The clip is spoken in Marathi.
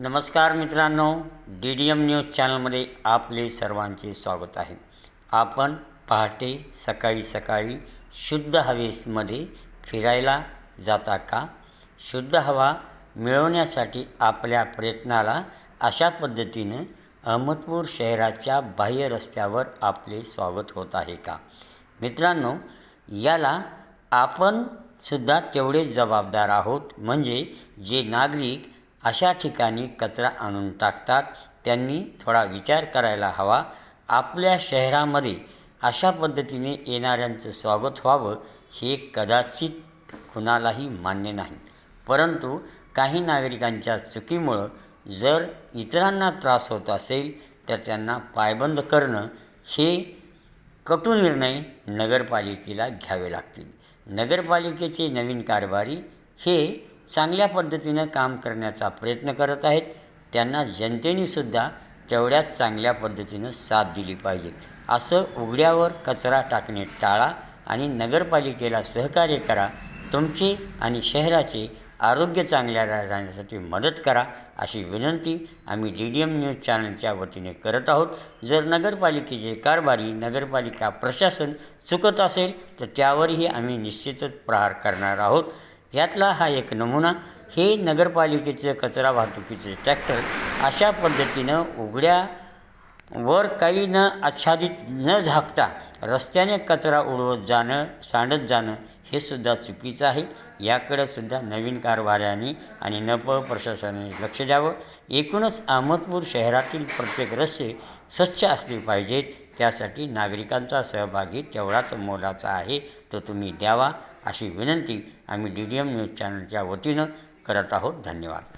नमस्कार मित्रांनो डी डी एम न्यूज चॅनलमध्ये आपले सर्वांचे स्वागत आहे. आपण पहाटे सकाळी सकाळी शुद्ध हवेमध्ये फिरायला जाता का? शुद्ध हवा मिळवण्यासाठी आपल्या प्रयत्नाला अशा पद्धतीनं अहमदपूर शहराच्या बाह्य रस्त्यावर आपले स्वागत होत आहे का? मित्रांनो याला आपण सुद्धा तेवढेच जबाबदार आहोत म्हणजे जे नागरिक अशा ठिकाणी कचरा आणून टाकतात. त्यांनी थोडा विचार करायला हवा. आपल्या शहरामध्ये अशा पद्धतीने येणाऱ्यांचं स्वागत व्हावं हे कदाचित कुणालाही मान्य नाही. परंतु काही नागरिकांच्या चुकीमुळं जर इतरांना त्रास होत असेल तर त्यांना पायबंद करणं हे कटू निर्णय नगरपालिकेला घ्यावे लागतील. नगरपालिकेचे नवीन कारभारी हे चांगल्या पद्धतीनं काम करण्याचा प्रयत्न करत आहेत. त्यांना जनतेनेसुद्धा तेवढ्याच चांगल्या पद्धतीनं साथ दिली पाहिजे. असं उघड्यावर कचरा टाकणे टाळा आणि नगरपालिकेला सहकार्य करा. तुमचे आणि शहराचे आरोग्य चांगल्या रा- राहण्यासाठी मदत करा अशी विनंती आम्ही डी डी एम न्यूज चॅनलच्या वतीने करत आहोत. जर नगरपालिकेचे कारभारी नगरपालिका प्रशासन चुकत असेल तर त्यावरही आम्ही निश्चितच प्रहार करणार आहोत. यातला हा एक नमुना हे नगरपालिकेचं कचरा वाहतुकीचे ट्रॅक्टर अशा पद्धतीनं उघड्या वर काही न आच्छादित न झाकता रस्त्याने कचरा उडवत जाणं सांडत जाणं हे सुद्धा चुकीचं आहे. याकडे सुद्धा नवीन कारभाऱ्यांनी आणि नप प्रशासनाने लक्ष द्यावं. एकूणच अहमदपूर शहरातील प्रत्येक रस्ते स्वच्छ असले पाहिजेत. त्यासाठी नागरिकांचा सहभागी तेवढाच मोलाचा आहे तो तुम्ही द्यावा. अशी विनंती आम्ही डी डी एम न्यूज चॅनलच्या वतीनं करत आहोत. धन्यवाद.